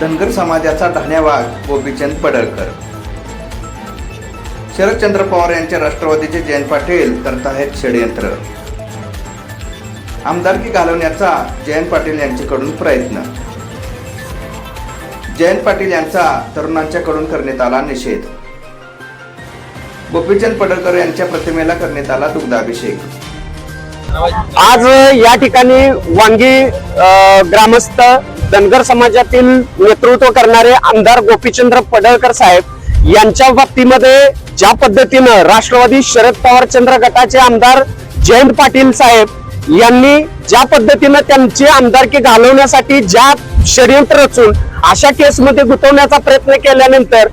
धनगर समाजाचा धान्यवाद गोपीचंद पडळकर. शरदचंद्र पवार यांचे राष्ट्रवादीचे जयंत पाटील करत आहेत षडयंत्र. आमदारकी घालवण्याचा जयंत पाटील यांच्याकडून प्रयत्न. जयंत पाटील यांचा तरुणांच्याकडून करण्यात आला निषेध. गोपीचंद पडळकर यांच्या प्रतिमेला करण्यात आला दुग्धाभिषेक. आज या ठिकाणी वांगी ग्रामस्थ धनगर समाजातील नेतृत्व करणारे आमदार गोपीचंद्र पडळकर साहेब यांच्या बाबतीमध्ये ज्या पद्धतीनं राष्ट्रवादी शरद पवार चंद्र गटाचे आमदार जयंत पाटील साहेब यांनी ज्या पद्धतीनं त्यांची आमदारकी घालवण्यासाठी ज्या षडयंत्र रचून अशा केसमध्ये गुंतवण्याचा प्रयत्न केल्यानंतर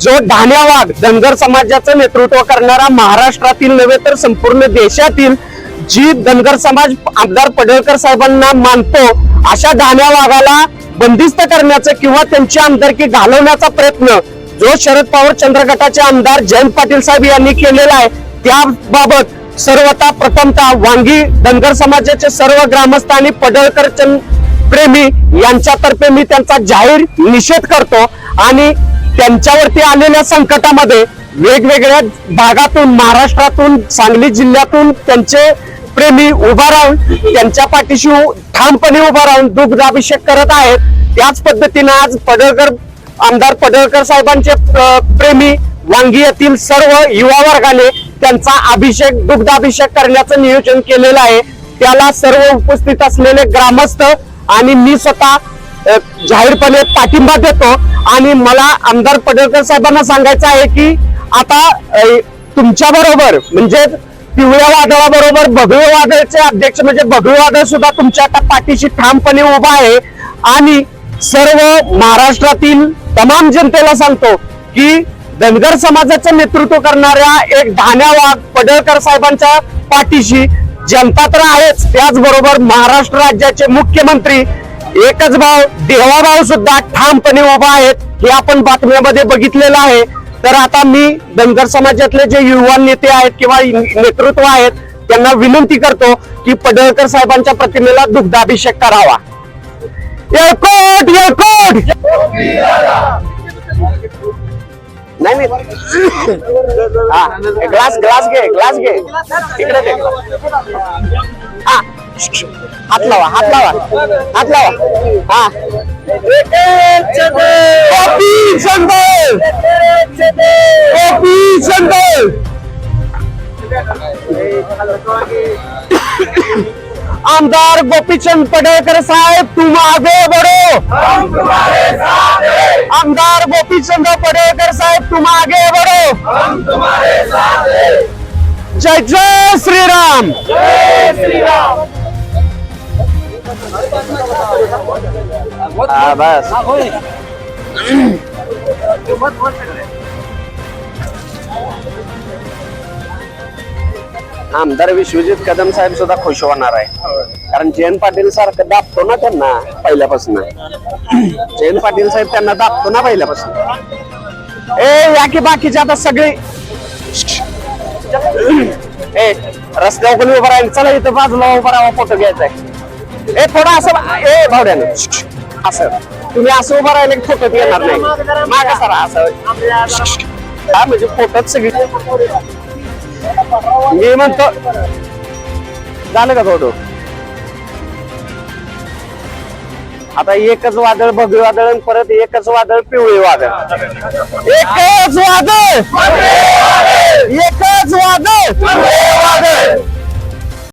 जो धान्यावाग धनगर समाजाचं नेतृत्व करणारा महाराष्ट्रातील नव्हे तर संपूर्ण देशातील जी धनगर समाज आमदार पडळकर साहेबांना मानतो अशा धान्या वाघाला बंदिस्त करण्याचं किंवा त्यांची आमदारकी घालवण्याचा प्रयत्न जो शरद पवार चंद्रगटाचे आमदार जयंत पाटील साहेब यांनी केलेला आहे त्याबाबत सर्वता प्रथमतः वांगी धनगर समाजाचे सर्व ग्रामस्थ आणि पडळकर चंद प्रेमी यांच्यातर्फे मी त्यांचा जाहीर निषेध करतो आणि त्यांच्यावरती आलेल्या संकटामध्ये वेगवेगळ्या भागातून महाराष्ट्रातून सांगली जिल्ह्यातून त्यांचे प्रेमी उभा राहून त्यांच्या पाठीशी ठामपणे उभा राहून दुग्धाभिषेक करत आहेत. त्याच पद्धतीने आज पडळकर आमदार पडळकर साहेबांचे प्रेमी वांगी येथील सर्व युवा वर्गाने त्यांचा अभिषेक दुग्धाभिषेक करण्याचं नियोजन केलेलं आहे. त्याला सर्व उपस्थित असलेले ग्रामस्थ आणि मी स्वतः जाहीरपणे पाठिंबा देतो. आणि मला आमदार पडळकर साहेबांना सांगायचं आहे की आता तुमच्या बरोबर म्हणजे पिवळ्या वादळाबरोबर भगवे वादळचे अध्यक्ष म्हणजे भगवे वादळ सुद्धा तुमच्या आता पाठीशी ठामपणे उभा आहे. आणि सर्व महाराष्ट्रातील तमाम जनतेला सांगतो की धनगर समाजाचं नेतृत्व करणाऱ्या एक धान्यावाग पडळकर साहेबांच्या पाठीशी जनता तर आहेच. त्याचबरोबर महाराष्ट्र राज्याचे मुख्यमंत्री एकच भाव देवाभाव सुद्धा ठामपणे उभा आहेत हे आपण बातम्यामध्ये बघितलेलं आहे. तर आता मी धनगर समाजातले जे युवा नेते आहेत किंवा नेतृत्व आहेत त्यांना विनंती करतो की पडळकर साहेबांच्या प्रतिमेला दुग्धाभिषेक करावा. एकोट एकोट नाही नाही. हा ग्लास ग्लास घे ग्लास घे. इकडे ते हा. हात लावा हात लावा. हात लावा. हा. कॉपी संदल कॉपी संदल आमदार साहेब, तुम आगे बढ़ो। आमदार गोपीचंद पडळकर साहेब, तुम आगे बढ़ो। जय जय श्रीराम। हा, बस आमदार विश्वजित कदम साहेब सुद्धा खुश होणार आहे. कारण जयंत पाटील सारखं दाबतो ना त्यांना पहिल्यापासून. जयंत पाटील साहेब त्यांना दाबतो ना पहिल्यापासून. ए या की बाकीचे आता सगळे. ए रस्त्यावर कोणी उभं राहील? चला इथं बाजूला उभं राहा फोटो घ्यायचा आहे. ए थोडं असं ए भावड्यानं असं. तुम्ही असं उभं राहिले की येणार नाही. मागा सरा असं. हा म्हणजे फोटोत सगळी मी म्हणतो झालं का फोटो आता एकच वादळ भगवे वादळ आणि परत एकच वादळ पिवळे वादळ. एकच वादळ! एकच वादळ!